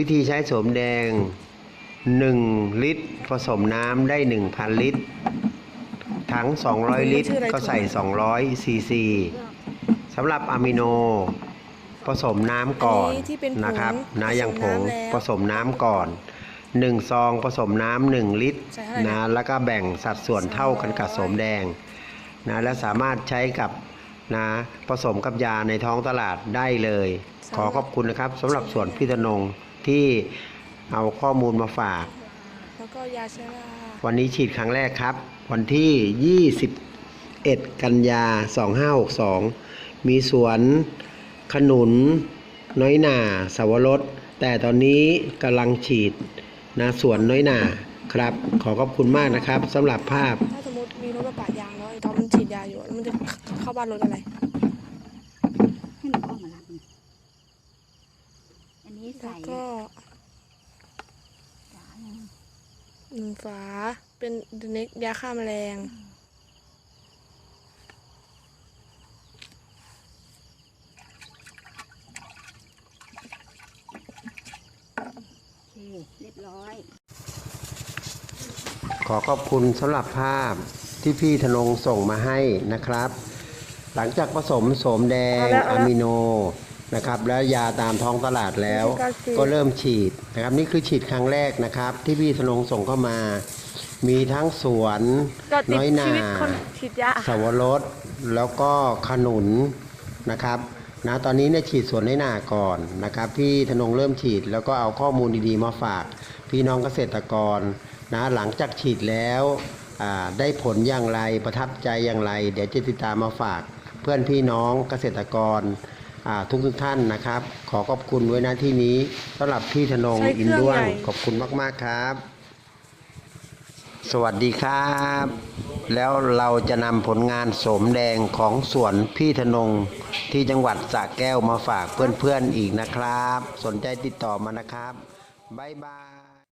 วิธีใช้โสมแดง 1 ลิตร ผสมน้ำได้ 1,000 ลิตร ถัง 200 ลิตร ก็ใส่ 200 ซีซีสำหรับอะมิโน ผสมน้ำก่อนอันนี้ที่เป็นผงนะครับนะอย่างผงผสมน้ำแล้วผสมน้ำก่อน 1 ซองผสมน้ำ1ลิตรใส่เท่าไหร่นะนะ แล้วก็แบ่งสัดส่วนเท่ากันกับโสมแดงนะและสามารถใช้กับนะผสมกับยาในท้องตลาดได้เลย ขอขอบคุณนะครับสำหรับสวนพี่ธนง ที่เอาข้อมูลมาฝาก แล้วก็ยาชราวันนี้ฉีดครั้งแรกครับ วันที่ 21 กันยา 2562 มีสวนขนุน น้อยหนาสาวรสแต่ตอนนี้กำลังฉีดนะสวนน้อยหนาครับ ขอขอบคุณมากนะครับสำหรับภาพ ถ้าสมมติมีรถมาปาดยางแล้วไอ้ตอนมันฉีดยาอยู่แล้วมันจะเข้าบ้านรถอะไร ให้หนูออกมารับนี่อันนี้ แล้ ใส่ วก็ ฝา หนึ่งหนึ่งฝา เป็นเน็กยาฆ่าแมลง โอเค เรียบร้อย ขอขอบคุณสำหรับภาพที่พี่ธนงส่งมาให้นะครับ หลังจากผสมโสมแดงเอาละเอาอะละมิโน นะครับ แล้วยาตามท้องตลาดแล้ววิธีการฉีดก็เริ่มฉีดนะครับ นี่คือฉีดครั้งแรกนะครับ ที่พี่ธนงส่งเข้ามา มีทั้งสวนก็ติดน้อยหนาชีวิตคนฉีดยาสวรสแล้วก็ขนุนนะครับนะตอนนี้เนี่ยฉีดสวนน้อยหนาก่อนนะครับพี่ธนงเริ่มฉีด แล้วก็เอาข้อมูลดีๆมาฝาก พี่น้องเกษตรกรนะหลังจากฉีดแล้วอ่าได้ผลอย่างไรประทับใจอย่างไร เดี๋ยวจะติดตามมาฝาก เพื่อนพี่น้องเกษตรกรอ่า ทุกทุกๆท่านนะครับ ขอขอบคุณไว้นะที่นี้สำหรับพี่ธนงใช้เคอินรื่องด้วงใหญ่ขอบคุณมาก ๆ ครับ สวัสดีครับ แล้วเราจะนำผลงานโสมแดงของสวนพี่ธนงที่จังหวัดสระแก้วมาฝากเพื่อนๆอีกนะครับ สนใจติดต่อมานะครับ บ๊ายบาย